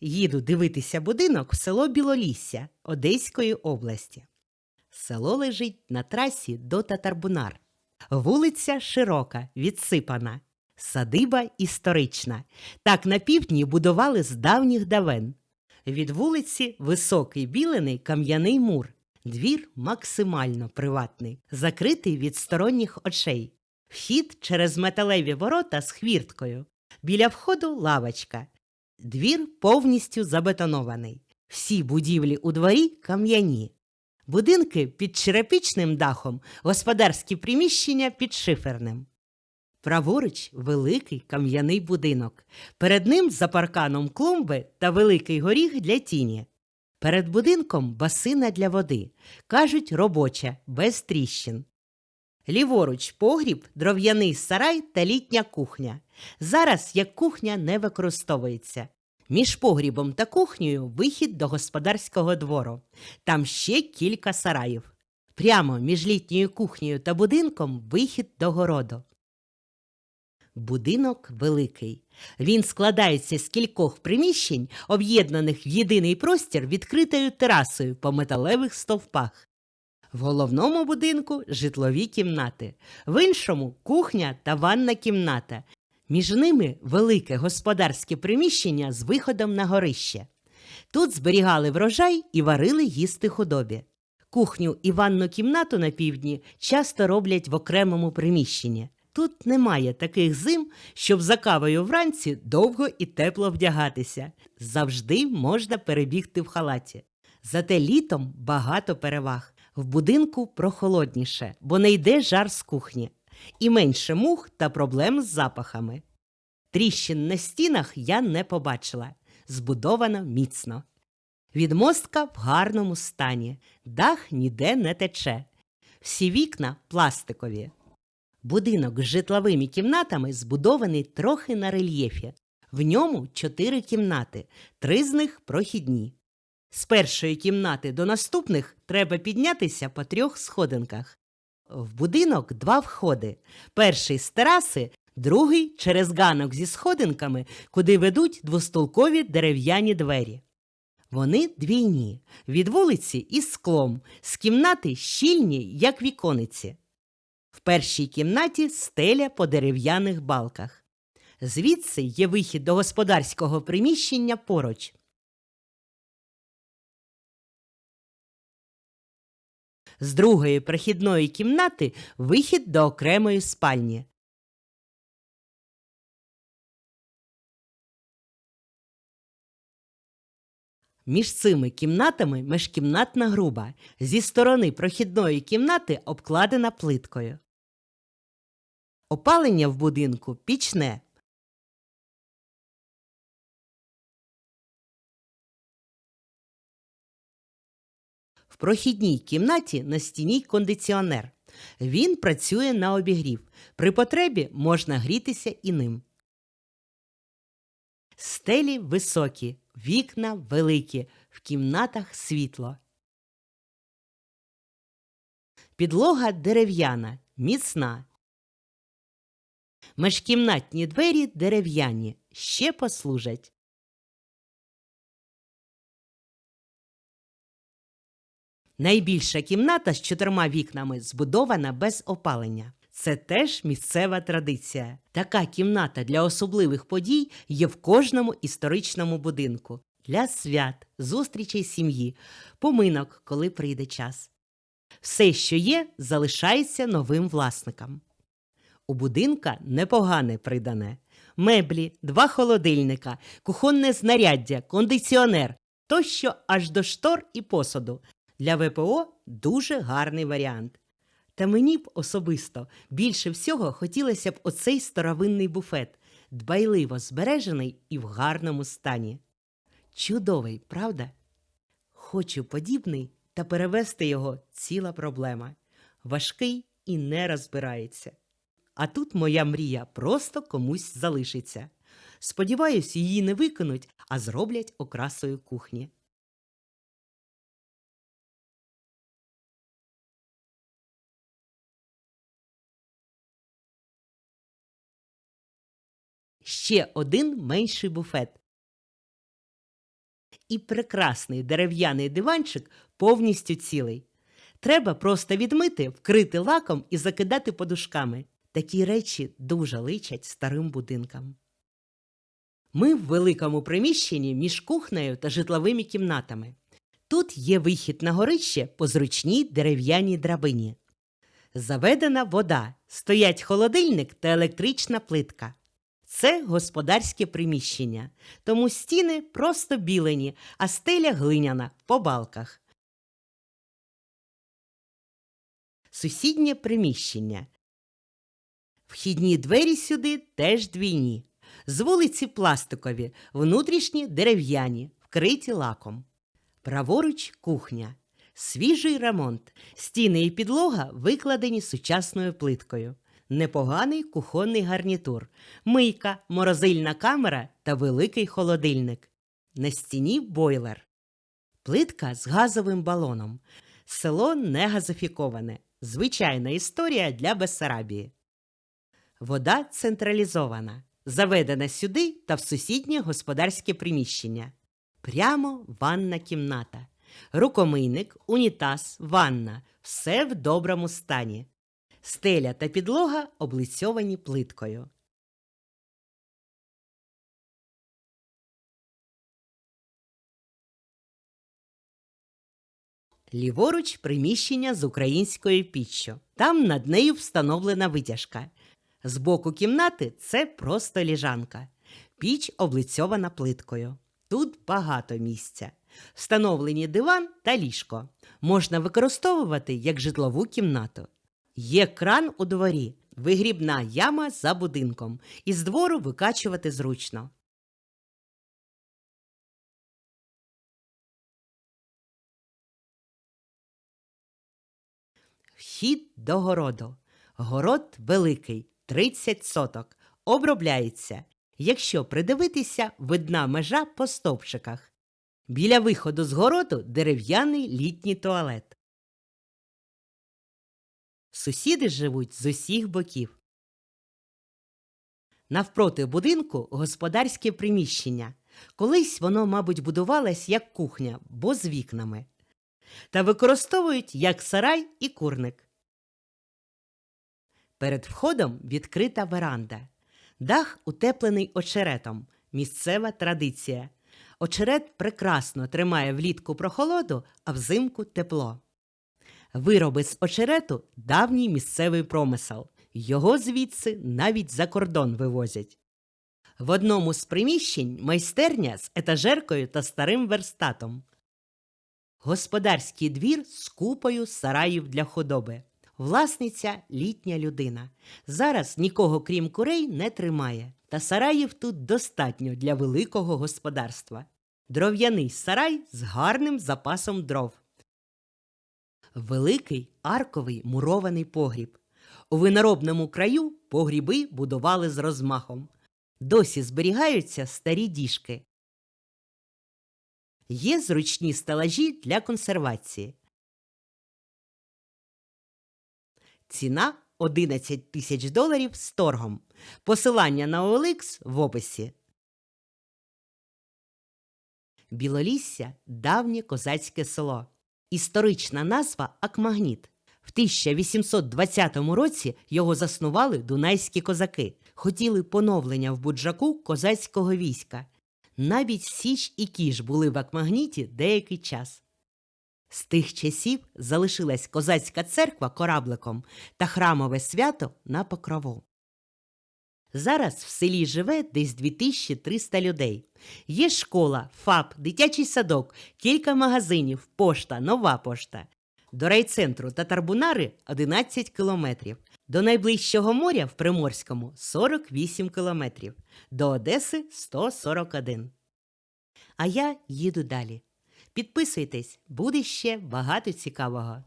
Їду дивитися будинок в село Білолісся Одеської області. Село лежить на трасі до Татарбунар. Вулиця широка, відсипана, садиба історична. Так на півдні будували з давніх давен. Від вулиці високий білений кам'яний мур. Двір максимально приватний, закритий від сторонніх очей. Вхід через металеві ворота з хвірткою. Біля входу лавочка. Двір повністю забетонований. Всі будівлі у дворі кам'яні. Будинки під черепічним дахом, господарські приміщення під шиферним. Праворуч великий кам'яний будинок. Перед ним за парканом клумби та великий горіх для тіні. Перед будинком басина для води. Кажуть, робоча, без тріщин. Ліворуч погріб, дров'яний сарай та літня кухня. Зараз як кухня не використовується. Між погрібом та кухнею вихід до господарського двору. Там ще кілька сараїв. Прямо між літньою кухнею та будинком вихід до городу. Будинок великий. Він складається з кількох приміщень, об'єднаних в єдиний простір відкритою терасою по металевих стовпах. В головному будинку житлові кімнати, в іншому кухня та ванна кімната. Між ними велике господарське приміщення з виходом на горище. Тут зберігали врожай і варили їсти худобі. Кухню і ванну кімнату на півдні часто роблять в окремому приміщенні. Тут немає таких зим, щоб за кавою вранці довго і тепло вдягатися. Завжди можна перебігти в халаті. Зате літом багато переваг. В будинку прохолодніше, бо не йде жар з кухні, і менше мух та проблем з запахами. Тріщин на стінах я не побачила. Збудовано міцно. Відмостка в гарному стані, дах ніде не тече. Всі вікна пластикові. Будинок з житловими кімнатами збудований трохи на рельєфі. В ньому чотири кімнати, три з них прохідні. З першої кімнати до наступних треба піднятися по трьох сходинках. В будинок два входи. Перший з тераси, другий через ганок зі сходинками, куди ведуть двостолкові дерев'яні двері. Вони двійні, від вулиці із склом, з кімнати щільні, як вікониці. В першій кімнаті стеля по дерев'яних балках. Звідси є вихід до господарського приміщення поруч. З другої прохідної кімнати вихід до окремої спальні. Між цими кімнатами межкімнатна груба. Зі сторони прохідної кімнати обкладена плиткою. Опалення в будинку пічне. Прохідній кімнаті на стіні кондиціонер. Він працює на обігрів. При потребі можна грітися і ним. Стелі високі, вікна великі, в кімнатах світло. Підлога дерев'яна, міцна. Межкімнатні двері дерев'яні, ще послужать. Найбільша кімната з чотирма вікнами збудована без опалення. Це теж місцева традиція. Така кімната для особливих подій є в кожному історичному будинку для свят, зустрічей сім'ї, поминок, коли прийде час. Все, що є, залишається новим власникам. У будинка непогане придане. Меблі, два холодильника, кухонне знаряддя, кондиціонер тощо аж до штор і посуду. Для ВПО дуже гарний варіант. Та мені б особисто більше всього хотілося б оцей старовинний буфет, дбайливо збережений і в гарному стані. Чудовий, правда? Хочу подібний та перевести його ціла проблема. Важкий і не розбирається. А тут моя мрія просто комусь залишиться. Сподіваюсь, її не виконуть, а зроблять окрасою кухні. Ще один менший буфет. і прекрасний дерев'яний диванчик повністю цілий. Треба просто відмити, вкрити лаком і закидати подушками. Такі речі дуже личать старим будинкам. Ми в великому приміщенні між кухнею та житловими кімнатами. Тут є вихід на горище по зручній дерев'яній драбині. Заведена вода, стоять холодильник та електрична плитка. Це господарське приміщення, тому стіни просто білені, а стеля глиняна по балках. Сусіднє приміщення. Вхідні двері сюди теж двійні. З вулиці пластикові, внутрішні дерев'яні, вкриті лаком. Праворуч кухня. Свіжий ремонт. Стіни і підлога викладені сучасною плиткою. Непоганий кухонний гарнітур, мийка, морозильна камера та великий холодильник. На стіні бойлер. Плитка з газовим балоном. Село не газифіковане. Звичайна історія для Бессарабії. Вода централізована, заведена сюди та в сусіднє господарське приміщення. Прямо ванна кімната. Рукомийник, унітаз, ванна все в доброму стані. Стеля та підлога облицьовані плиткою. Ліворуч приміщення з українською піччю. Там над нею встановлена витяжка. Збоку кімнати це просто ліжанка. Піч облицьована плиткою. Тут багато місця. Встановлені диван та ліжко. Можна використовувати як житлову кімнату. Є кран у дворі, вигрібна яма за будинком. Із двору викачувати зручно. Вхід до городу. Город великий, 30 соток. Обробляється. Якщо придивитися, видна межа по стовпчиках. Біля виходу з городу дерев'яний літній туалет. Сусіди живуть з усіх боків. Навпроти будинку господарське приміщення. Колись воно, мабуть, будувалось як кухня, бо з вікнами. Та використовують як сарай і курник. Перед входом відкрита веранда. Дах утеплений очеретом. Місцева традиція. Очерет прекрасно тримає влітку прохолоду, а взимку тепло. Вироби з очерету давній місцевий промисел. Його звідси навіть за кордон вивозять. В одному з приміщень майстерня з етажеркою та старим верстатом. Господарський двір з купою сараїв для худоби. Власниця літня людина. Зараз нікого крім курей не тримає, та сараїв тут достатньо для великого господарства. Дров'яний сарай з гарним запасом дров. Великий арковий мурований погріб. У виноробному краю погріби будували з розмахом. Досі зберігаються старі діжки. Є зручні стелажі для консервації. Ціна 11 тисяч доларів з торгом. Посилання на OLX в описі. Білолісся давнє козацьке село. Історична назва Акмагніт. В 1820 році його заснували дунайські козаки. Хотіли поновлення в буджаку козацького війська. Навіть Січ і Кіш були в Акмагніті деякий час. З тих часів залишилась козацька церква корабликом та храмове свято на покрову. Зараз в селі живе десь 2300 людей. Є школа, ФАП, дитячий садок, кілька магазинів, пошта, нова пошта. До райцентру Татарбунари 11 кілометрів. До найближчого моря в Приморському 48 кілометрів. До Одеси 141. А я їду далі. Підписуйтесь, буде ще багато цікавого.